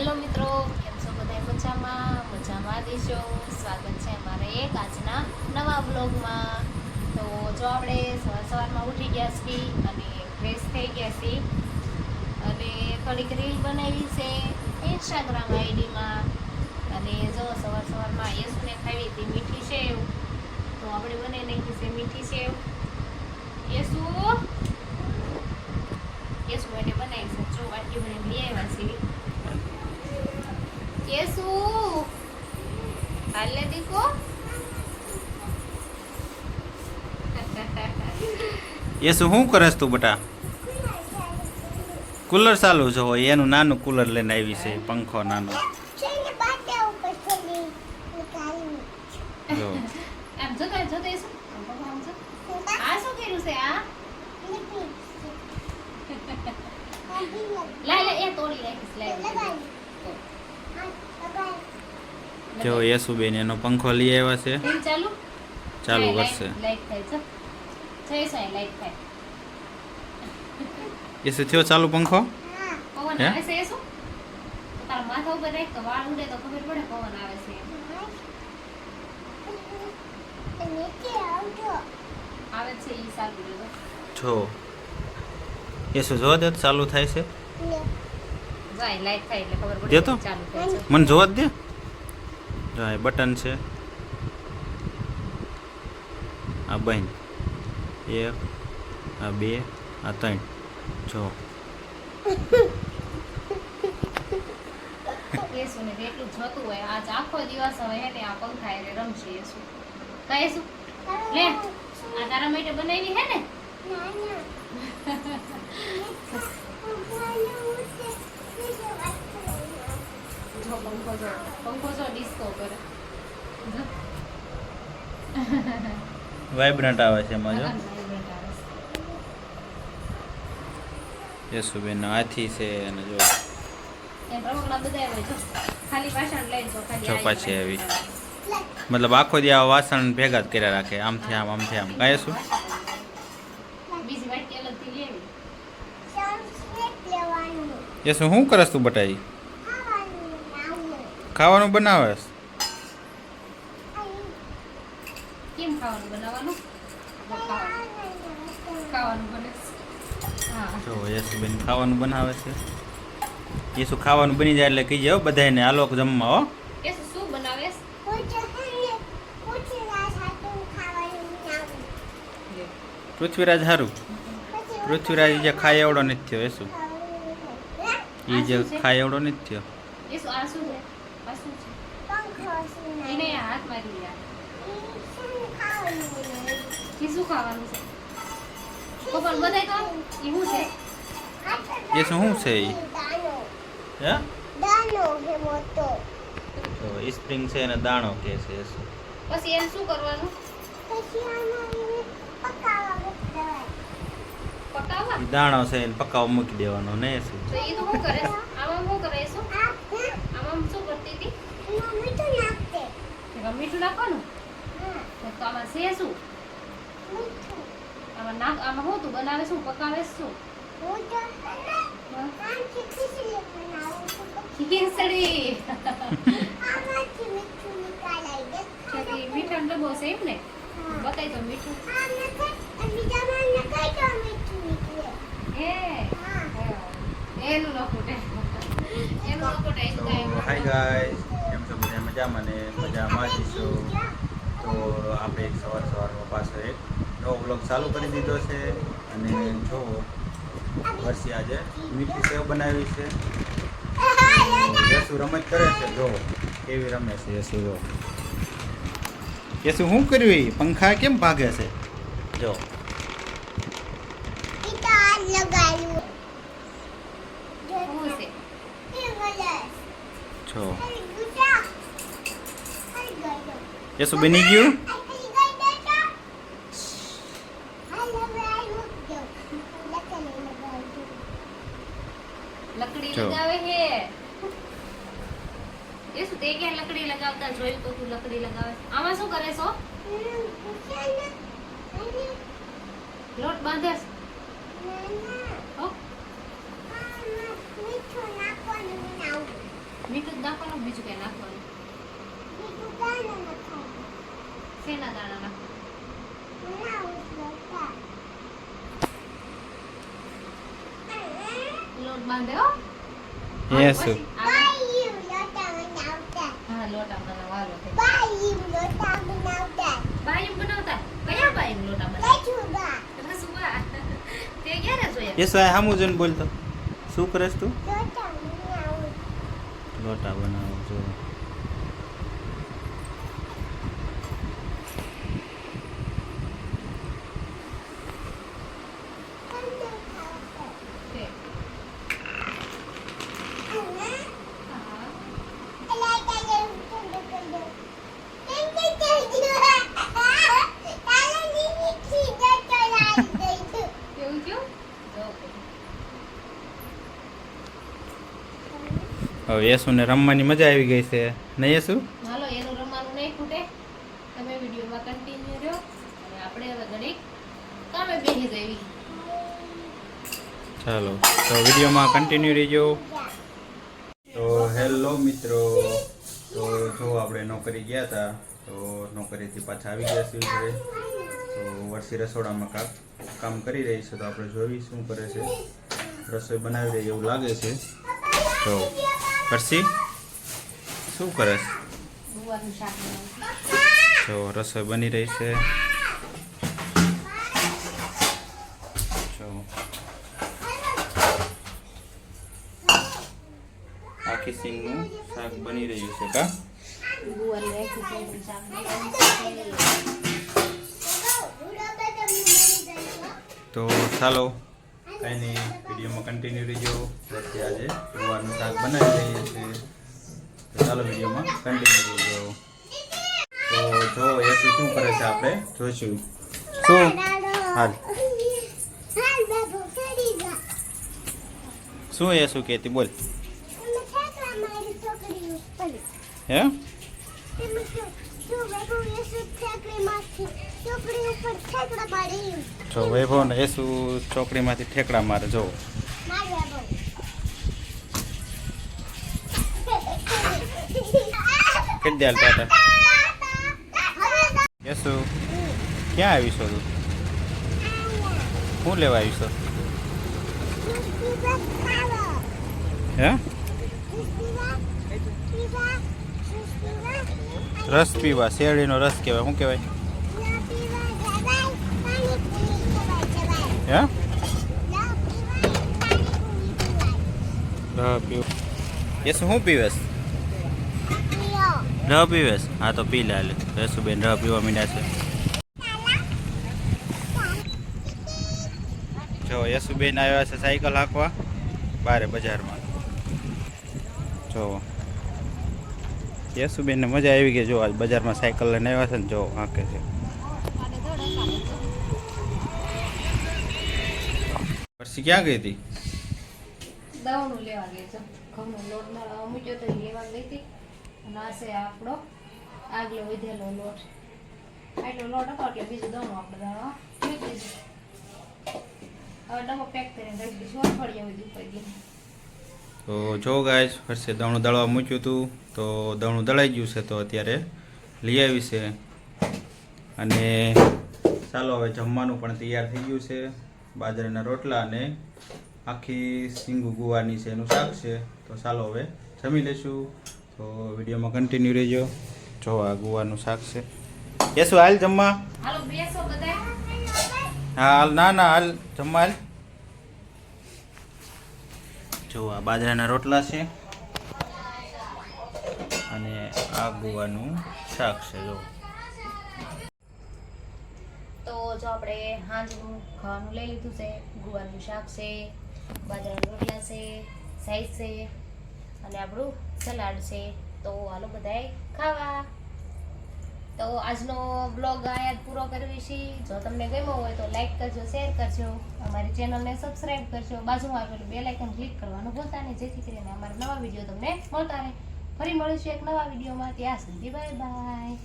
Hello મિત્રો, કેમ છો બધા મજામાં? મજામાં દેશો સ્વાગત છે અમારે એક આજના નવા બ્લોગમાં તો જો આપણે સવાર સવારમાં ઉઠી ગયા છીએ અને ફ્રેશ થઈ ગયા છીએ અને થોડીક રીલ બનાવી છે ઇન્સ્ટાગ્રામ આઈડીમાં અને જો સવાર સવારમાં યશને ખાવી હતી મીઠી સેવ, તો આપણે બને નાખી છે મીઠી સેવ. યશુ? યશુ માટે બનાવી છે. જો વાટકી બને લઈ આવ્યા છીએ. કેસુ હાલે દીકો એ શું શું કરસ તું બટા કુલર ચાલુ છે હોય એનું નાનું કુલર લઈને આવી છે પંખો નાનો લે એ તોડી જો યશુબેન એનો પંખો લઈ આવ્યા છે. ચાલુ? ચાલુ કરશે. યશુ થયો ચાલુ પંખો? હે? માથા ઉપર રાખ તો વાળ ઉડે તો ખબર પડે પવન આવે છે. આવે છે ઈ સારું જો. યશુ જો દે ચાલુ થાય છે. જાય લાઈટ થાય એટલે ખબર પડે દે તો. કે ચાલુ થાય છે. મને જોવા જ દે. જો આ બટન છે. આ બંધ. એક આ બે આ ત્રણ. જો. યેસુ ને એટલું જોતું હોય. આજ આખો દિવસ હવે હે ને આ પંખા એને રમશે યેસુ. કહે શું લે આ તારા માટે બનાવી હે ને. જો પંખો જો પંખો જો ડિસ્કો કરે. વાઇબ્રન્ટ આવે છે એમાં જો. યશુબેન હાથી છે અને જો. આવે પાછી આવી. મતલબ આખો દી આ વાસણ ભેગા જ કર્યા રાખે આમથી આમ આમથી આમ. કાંઈ શું બીજી વાટકી અલગથી એ શું શું કરસ તું બટાઈ? ખાવાનું બનાવે? કેમ ખાવાનું બનાવવાનું? ખાવાનું. ખાવાનું બને. હા. યશુબેન ખાવાનું બનાવે છે. એ શું ખાવાનું બની જાય એટલે કહી જાઓ બધાને આ લોકો જમવા હો. શું પૃથ્વીરાજ સારું પૃથ્વીરાજ જે ખાય એવડો નથી થયો એ શું એ જે ખાય એવડો નથી થયો. એ આ શું છે? આ શું છે. એને હાથ મારી યાર એ શું ખાવાનું છે? પપ્પા બધાય તો એ શું છે? એ શું છે એ હે? દાણો હે મોટો. તો સ્પ્રિંગ છે અને દાણો કે છે એ શું? પછી એને શું કરવાનું? પછી આને પકાવવા દેવાય. પકાવવા? દાણો છે એને પકાવવા મૂકી દેવાનો ને એ શું? તો એ તો શું કરે? આમાં શું કરે શું આ હે આમાં શું કરતી હતી એમાં મીઠું નાખતે એમાં મીઠું નાખવાનું? હા તો આમાં છે શું આમાં નાખ આમાં શું તું બનાવે શું? પકાવે શું? હું હે? ખીચડી મીઠું ડબ્બો છે એમ ને. બતાવી દો મીઠું. આ નખાય અને બીજામાં નખાય તો મીઠું નીકળે. હે? હા. એનું નખુટે એનું તો હાય બધા મજામાં ને મજામાં જ છું. તો આપણે એક સવાર સવારમાં પાછો એક નવો બ્લોગ ચાલુ કરી દીધો છે. અને જો વર્ષી આજે મીઠી સેવ બનાવી છે. તો યશુ રમત કરે છે જો કેવી રમે છે યશુ જો. યશુ શું કર્યું? એ પંખા કેમ ભાગે છે? જો. છે? ગયો યશુ બની ગયું ખાલી ગઈ બેટા હાલ હવે આ મૂક દો લખેલું લગાવ્યું લકડી જો. લગાવે હે એ શું તે ક્યાં લકડી લગાવતા જોયું તો તું લકડી લગાવે આમાં શું કરે છો હમ, પૂછ્યા ને? અને લોટ બાંધે છે? ના, ના. હો? આમાં મીઠું નાખવાનું બનાવું. મીઠું જ નાખવાનું બીજું કઈ નાખવાનું બીજું કાંઈ ન નખાય. શેના દાણા નાખવાનું બનાવું લોટા. લોટ બાંધે હો Yes. પછી આગળ- બાયું લોટા બનાવતા. હા લોટા બનાવવાનો છે બાયું લોટા બનાવતા. બાયું બનાવતા કયા બાયું લોટા બનાવતા રસુબા. રસુબા તે ક્યારે જોયા યસ આ સામું જોઈને બોલતો શું કરેશ તું લોટા બનાવું. લોટા બનાવો જો ઠંડુ ખાવું. તે. અને હા. લોટા જેવું ઠંડુ ઠંડુ. ઠંડુ ઠંડુ. તારે નીની ખીજો તો લાવી દઈશું. કેવું હવે યશુને રમવાની મજા આવી ગઈ છે. નહીં યશુ? હાલો એનું રમવાનું નહીં ખૂટે. તમે વિડીયોમાં કન્ટિન્યુ રહ્યો. અને આપણે હવે ઘડીક કામે બેસી જવી ચાલો તો વિડીયોમાં કન્ટિન્યુ રહેજો. તો હેલો મિત્રો. તો જો આપણે નોકરી ગયા હતા તો નોકરીથી પાછા આવી ગયા છીએ તો વર્ષી રસોડામાં કામ કામ કરી રહી છે તો આપણે જોઈ શું કરે છે. રસોઈ બનાવી રહી એવું લાગે છે. તો વર્ષી શું કરે છે. તો રસોઈ બની રહી છે. આખી સિંગનું શાક બની રહ્યું છે કા? તો ચાલો કંઈ નહીં વિડીયોમાં કન્ટિન્યુ રહીજો. વચ્ચે આજે ગુવારનું શાક બનાવી લઈએ છીએ. તો ચાલો વિડીયોમાં કન્ટિન્યુ રહીજો. તો જો એ શું કરે છે આપણે જોઈશું. શું? હાલ. શું એ શું કહેતી? બોલ. હે? જો વૈભવ ને યશુ ચોકડીમાંથી ઠેકડા મારે જો. મારી પાટા દે ટાટા યશુ ક્યાં આવીશો તું? શું લેવા આવીશો હે? રસ પીવા શેરડીનો રસ કહેવાય. શું કહેવાય? હે? રહ પીવ. યશુ શું પીવેસ રહ પીવેસ હા તો પી લે યશુબેન રહ પીવા માંડ્યા છે. જો યશુબેન આવ્યા છે સાયકલ હાંકવા બારે બજારમાં. જો. યશુબેનને મજા આવી ગઈ. જો આજ બજારમાં સાયકલ લઈને આવ્યા છે ને જો હાંકે છે. પછી ક્યાં ગઈ હતી? દવાનું લેવા ગઈ છે. ઘઉંનો લોટ મૂક્યો તો લેવા ગઈ હતી. અને આ છે આપણો આગલો વધેલો લોટ. આટલો લોટ હતો એટલે બીજું દવાનું આપણે મૂકી દીધું. હવે ડબ્બો પેક કરીને રાખી દઈશું. અઠવાડિયા સુધી ગઈ તો જો ગાય વર્ષે દણું દળવા મૂક્યું હતું તો દણું દળાઈ ગયું છે તો અત્યારે લઈ આવી છે. અને ચાલો હવે જમવાનું પણ તૈયાર થઈ ગયું છે. બાજરાના રોટલા અને આખી સિંગુ ગુવાની છે એનું શાક છે. તો ચાલો હવે જમી લઈશું. તો વિડીયોમાં કન્ટિન્યુ રહેજો. જો આ ગુવાનું શાક છે. બેસો હાલ જમવા? હા હાલ ના ના હાલ જમવા હાલ. જો આ બાજરાના રોટલા છે. અને આ ગુવાનું શાક છે જો. તો જો આપણે હાંજનું ખાવાનું લઈ લીધું છે, ગુવારનું શાક છે, બાજરાના રોટલા છે સાઈઝ છે અને આપણું સલાડ છે. તો હાલો બધાએ ખાવા. તો આજનો બ્લોગ અહીંયા પૂરો કરવી છે જો તમને ગમ્યો હોય તો લાઈક કરજો શેર કરજો. અમારી ચેનલને સબસ્ક્રાઈબ કરજો. બાજુમાં આવેલું બે લાઇકન ક્લિક કરવાનું ભૂલતા નહીં, જેથી કરીને અમારા નવા વીડિયો તમને મળતા રહે. ફરી મળીશું એક નવા વિડીયોમાં ત્યાં સુધી બાય બાય